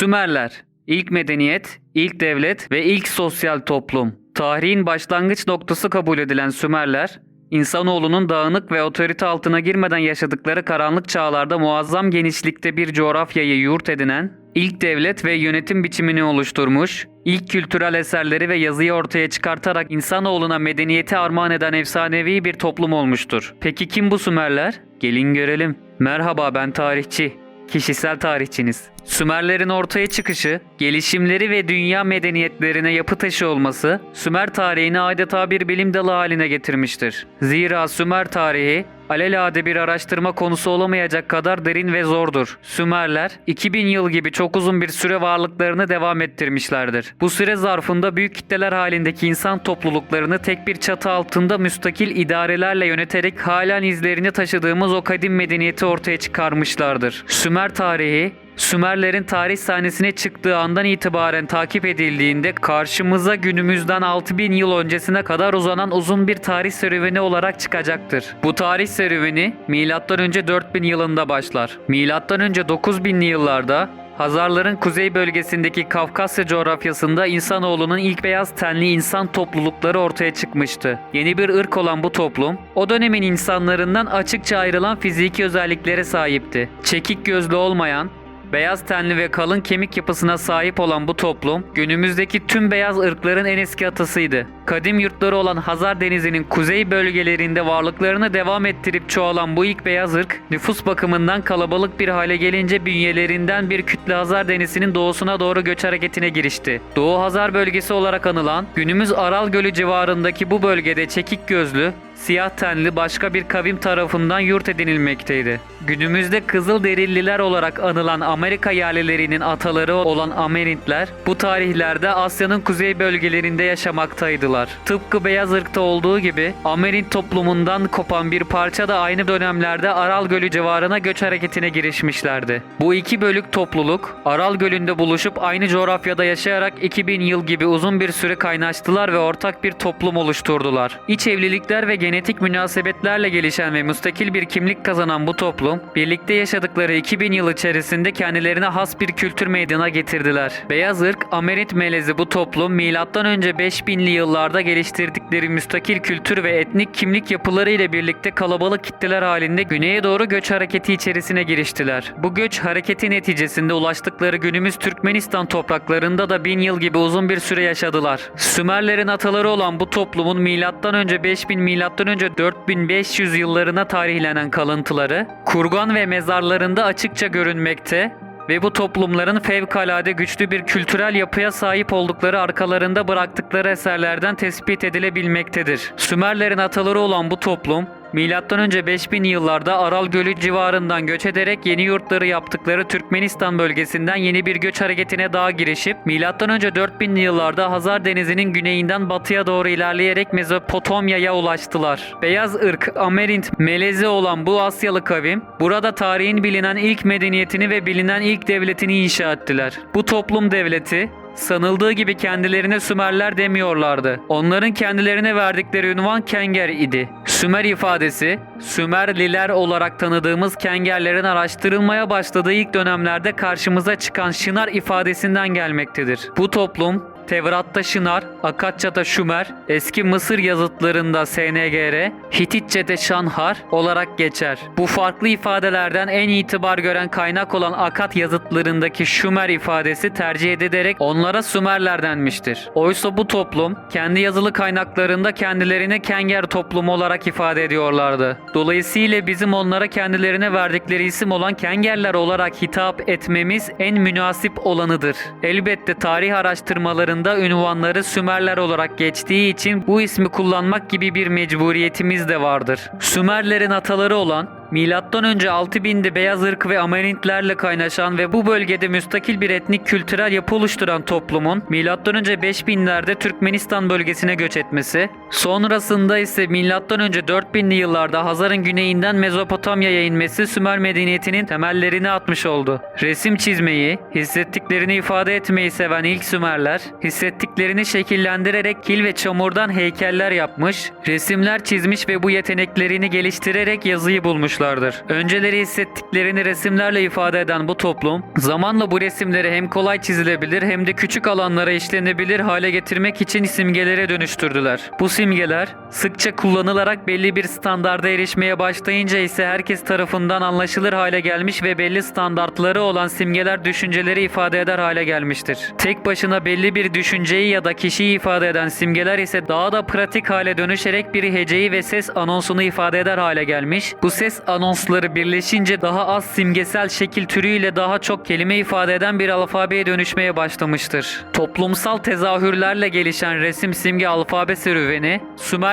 Sümerler, ilk medeniyet, ilk devlet ve ilk sosyal toplum. Tarihin başlangıç noktası kabul edilen Sümerler, insanoğlunun dağınık ve otorite altına girmeden yaşadıkları karanlık çağlarda muazzam genişlikte bir coğrafyayı yurt edinen, ilk devlet ve yönetim biçimini oluşturmuş, ilk kültürel eserleri ve yazıyı ortaya çıkartarak insanoğluna medeniyeti armağan eden efsanevi bir toplum olmuştur. Peki kim bu Sümerler? Gelin görelim. Merhaba ben tarihçi. Kişisel tarihçiniz. Sümerlerin ortaya çıkışı, gelişimleri ve dünya medeniyetlerine yapı taşı olması Sümer tarihini adeta bir bilim dalı haline getirmiştir. Zira Sümer tarihi alelade bir araştırma konusu olamayacak kadar derin ve zordur. Sümerler 2000 yıl gibi çok uzun bir süre varlıklarını devam ettirmişlerdir. Bu süre zarfında büyük kitleler halindeki insan topluluklarını tek bir çatı altında müstakil idarelerle yöneterek halen izlerini taşıdığımız o kadim medeniyeti ortaya çıkarmışlardır. Sümer tarihi Sümerlerin tarih sahnesine çıktığı andan itibaren takip edildiğinde karşımıza günümüzden 6000 yıl öncesine kadar uzanan uzun bir tarih serüveni olarak çıkacaktır. Bu tarih serüveni M.Ö. 4000 yılında başlar. M.Ö. 9000'li yıllarda Hazarların kuzey bölgesindeki Kafkasya coğrafyasında insanoğlunun ilk beyaz tenli insan toplulukları ortaya çıkmıştı. Yeni bir ırk olan bu toplum, o dönemin insanlarından açıkça ayrılan fiziki özelliklere sahipti. Çekik gözlü olmayan, Beyaz tenli ve kalın kemik yapısına sahip olan bu toplum, günümüzdeki tüm beyaz ırkların en eski atasıydı. Kadim yurtları olan Hazar Denizi'nin kuzey bölgelerinde varlıklarını devam ettirip çoğalan bu ilk beyaz ırk, nüfus bakımından kalabalık bir hale gelince bünyelerinden bir kütle Hazar Denizi'nin doğusuna doğru göç hareketine girişti. Doğu Hazar bölgesi olarak anılan, günümüz Aral Gölü civarındaki bu bölgede çekik gözlü, siyah tenli başka bir kavim tarafından yurt edinilmekteydi. Günümüzde Kızılderililer olarak anılan Amerika yerlilerinin ataları olan Amerintler bu tarihlerde Asya'nın kuzey bölgelerinde yaşamaktaydılar. Tıpkı beyaz ırkta olduğu gibi Amerint toplumundan kopan bir parça da aynı dönemlerde Aral Gölü civarına göç hareketine girişmişlerdi. Bu iki bölük topluluk Aral Gölü'nde buluşup aynı coğrafyada yaşayarak 2000 yıl gibi uzun bir süre kaynaştılar ve ortak bir toplum oluşturdular. İç evlilikler ve genetik münasebetlerle gelişen ve müstakil bir kimlik kazanan bu toplum, birlikte yaşadıkları 2000 yıl içerisinde kendilerine has bir kültür meydana getirdiler. Beyaz ırk, Amerit melezi bu toplum, M.Ö. 5000'li yıllarda geliştirdikleri müstakil kültür ve etnik kimlik yapıları ile birlikte kalabalık kitleler halinde güneye doğru göç hareketi içerisine giriştiler. Bu göç hareketi neticesinde ulaştıkları günümüz Türkmenistan topraklarında da 1000 yıl gibi uzun bir süre yaşadılar. Sümerlerin ataları olan bu toplumun M.Ö. 5000 M.Ö. 4500 yıllarına tarihlenen kalıntıları kurgan ve mezarlarında açıkça görünmekte ve bu toplumların fevkalade güçlü bir kültürel yapıya sahip oldukları arkalarında bıraktıkları eserlerden tespit edilebilmektedir. Sümerlerin ataları olan bu toplum M.Ö. 5000 yıllarda Aral Gölü civarından göç ederek yeni yurtları yaptıkları Türkmenistan bölgesinden yeni bir göç hareketine daha girişip M.Ö. 4000'li yıllarda Hazar Denizi'nin güneyinden batıya doğru ilerleyerek Mezopotamya'ya ulaştılar. Beyaz ırk Amerint melezi olan bu Asyalı kavim burada tarihin bilinen ilk medeniyetini ve bilinen ilk devletini inşa ettiler. Bu toplum devleti Sanıldığı gibi kendilerine Sümerler demiyorlardı. Onların kendilerine verdikleri ünvan Kenger idi. Sümer ifadesi, Sümerliler olarak tanıdığımız Kengerlerin araştırılmaya başladığı ilk dönemlerde karşımıza çıkan Şınar ifadesinden gelmektedir. Bu toplum Tevrat'ta Şınar, Akatça'da Şümer, eski Mısır yazıtlarında SNGR, Hititçe'de Şanhar olarak geçer. Bu farklı ifadelerden en itibar gören kaynak olan Akat yazıtlarındaki Şümer ifadesi tercih edilerek onlara Sümerler denmiştir. Oysa bu toplum kendi yazılı kaynaklarında kendilerini Kenger toplumu olarak ifade ediyorlardı. Dolayısıyla bizim onlara kendilerine verdikleri isim olan Kengerler olarak hitap etmemiz en münasip olanıdır. Elbette tarih araştırmalarında ünvanları Sümerler olarak geçtiği için bu ismi kullanmak gibi bir mecburiyetimiz de vardır. Sümerlerin ataları olan Milattan önce 6000'de beyaz ırk ve Amerintlerle kaynaşan ve bu bölgede müstakil bir etnik kültürel yapı oluşturan toplumun milattan önce 5000'lerde Türkmenistan bölgesine göç etmesi, sonrasında ise milattan önce 4000'li yıllarda Hazar'ın güneyinden Mezopotamya'ya inmesi Sümer medeniyetinin temellerini atmış oldu. Resim çizmeyi, hissettiklerini ifade etmeyi seven ilk Sümerler, hissettiklerini şekillendirerek kil ve çamurdan heykeller yapmış, resimler çizmiş ve bu yeteneklerini geliştirerek yazıyı bulmuşlar kurmuşlardır. Önceleri hissettiklerini resimlerle ifade eden bu toplum, zamanla bu resimleri hem kolay çizilebilir hem de küçük alanlara işlenebilir hale getirmek için simgelere dönüştürdüler. Bu simgeler sıkça kullanılarak belli bir standarda erişmeye başlayınca ise herkes tarafından anlaşılır hale gelmiş ve belli standartları olan simgeler düşünceleri ifade eder hale gelmiştir. Tek başına belli bir düşünceyi ya da kişiyi ifade eden simgeler ise daha da pratik hale dönüşerek bir heceyi ve ses anonsunu ifade eder hale gelmiş. Bu ses anonsları birleşince daha az simgesel şekil türüyle daha çok kelime ifade eden bir alfabeye dönüşmeye başlamıştır. Toplumsal tezahürlerle gelişen resim simge alfabe serüveni,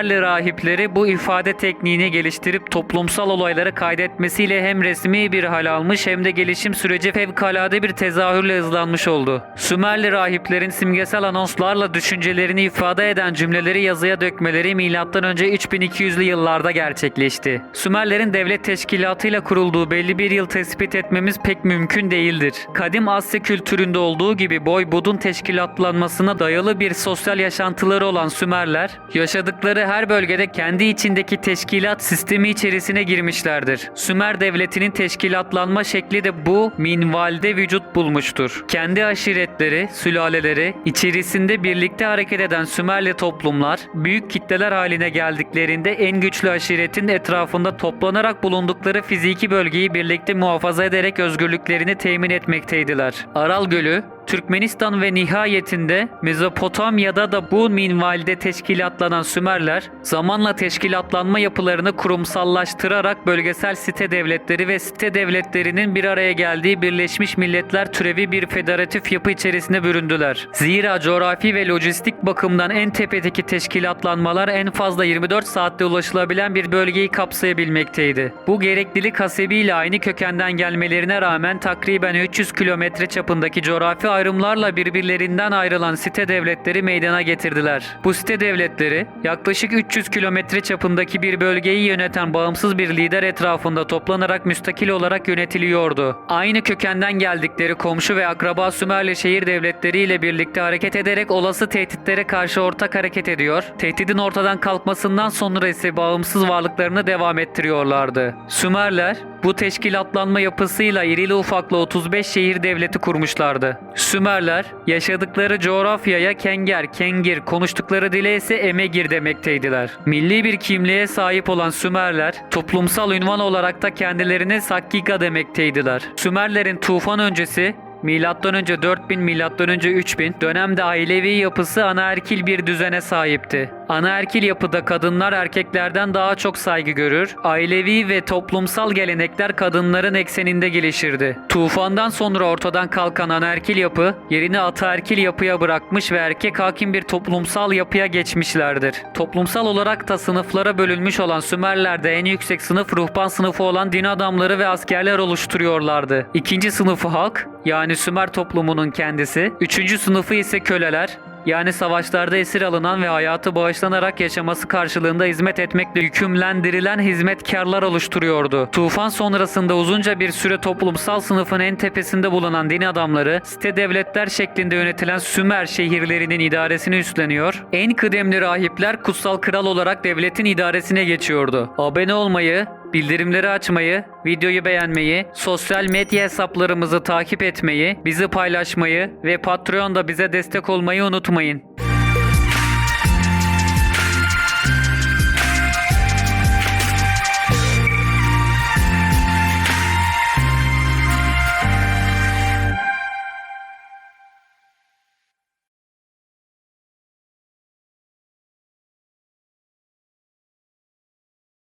Sümerli rahipleri bu ifade tekniğini geliştirip toplumsal olayları kaydetmesiyle hem resmi bir hal almış hem de gelişim süreci fevkalade bir tezahürle hızlanmış oldu. Sümerli rahiplerin simgesel anonslarla düşüncelerini ifade eden cümleleri yazıya dökmeleri M.Ö. 3200'lü yıllarda gerçekleşti. Sümerlerin devlet teşkilatıyla kurulduğu belli bir yıl tespit etmemiz pek mümkün değildir. Kadim Asya kültüründe olduğu gibi boy budun teşkilatlanmasına dayalı bir sosyal yaşantıları olan Sümerler, yaşadıkları her bölgede kendi içindeki teşkilat sistemi içerisine girmişlerdir. Sümer devletinin teşkilatlanma şekli de bu minvalde vücut bulmuştur. Kendi aşiretleri, sülaleleri, içerisinde birlikte hareket eden Sümerli toplumlar, büyük kitleler haline geldiklerinde en güçlü aşiretin etrafında toplanarak bulundukları fiziki bölgeyi birlikte muhafaza ederek özgürlüklerini temin etmekteydiler. Aral Gölü, Türkmenistan ve nihayetinde Mezopotamya'da da bu minvalde teşkilatlanan Sümerler zamanla teşkilatlanma yapılarını kurumsallaştırarak bölgesel site devletleri ve site devletlerinin bir araya geldiği Birleşmiş Milletler türevi bir federatif yapı içerisine büründüler. Zira coğrafi ve lojistik bakımdan en tepedeki teşkilatlanmalar en fazla 24 saatte ulaşılabilen bir bölgeyi kapsayabilmekteydi. Bu gereklilik hasebiyle aynı kökenden gelmelerine rağmen takriben 300 kilometre çapındaki coğrafi ayrımlarla birbirlerinden ayrılan site devletleri meydana getirdiler. Bu site devletleri yaklaşık 300 kilometre çapındaki bir bölgeyi yöneten bağımsız bir lider etrafında toplanarak müstakil olarak yönetiliyordu. Aynı kökenden geldikleri komşu ve akraba Sümerli şehir devletleriyle birlikte hareket ederek olası tehditlere karşı ortak hareket ediyor. Tehdidin ortadan kalkmasından sonra ise bağımsız varlıklarını devam ettiriyorlardı. Sümerler bu teşkilatlanma yapısıyla irili ufaklı 35 şehir devleti kurmuşlardı. Sümerler yaşadıkları coğrafyaya Kenger, Kengir, konuştukları dile ise Emegir demekteydiler. Milli bir kimliğe sahip olan Sümerler toplumsal ünvan olarak da kendilerine Sakkiga demekteydiler. Sümerlerin tufan öncesi Milattan önce 4000 milattan önce 3000 dönemde ailevi yapısı anaerkil bir düzene sahipti. Anaerkil yapıda kadınlar erkeklerden daha çok saygı görür. Ailevi ve toplumsal gelenekler kadınların ekseninde gelişirdi. Tufandan sonra ortadan kalkan anaerkil yapı yerini ataerkil yapıya bırakmış ve erkek hakim bir toplumsal yapıya geçmişlerdir. Toplumsal olarak da sınıflara bölünmüş olan Sümerler'de en yüksek sınıf ruhban sınıfı olan din adamları ve askerler oluşturuyorlardı. İkinci sınıfı halk yani Sümer toplumunun kendisi. Üçüncü sınıfı ise köleler yani savaşlarda esir alınan ve hayatı bağışlanarak yaşaması karşılığında hizmet etmekle yükümlendirilen hizmetkarlar oluşturuyordu. Tufan sonrasında uzunca bir süre toplumsal sınıfın en tepesinde bulunan din adamları site devletler şeklinde yönetilen Sümer şehirlerinin idaresini üstleniyor. En kıdemli rahipler kutsal kral olarak devletin idaresine geçiyordu. Abone olmayı, bildirimleri açmayı, videoyu beğenmeyi, sosyal medya hesaplarımızı takip etmeyi, bizi paylaşmayı ve Patreon'da bize destek olmayı unutmayın.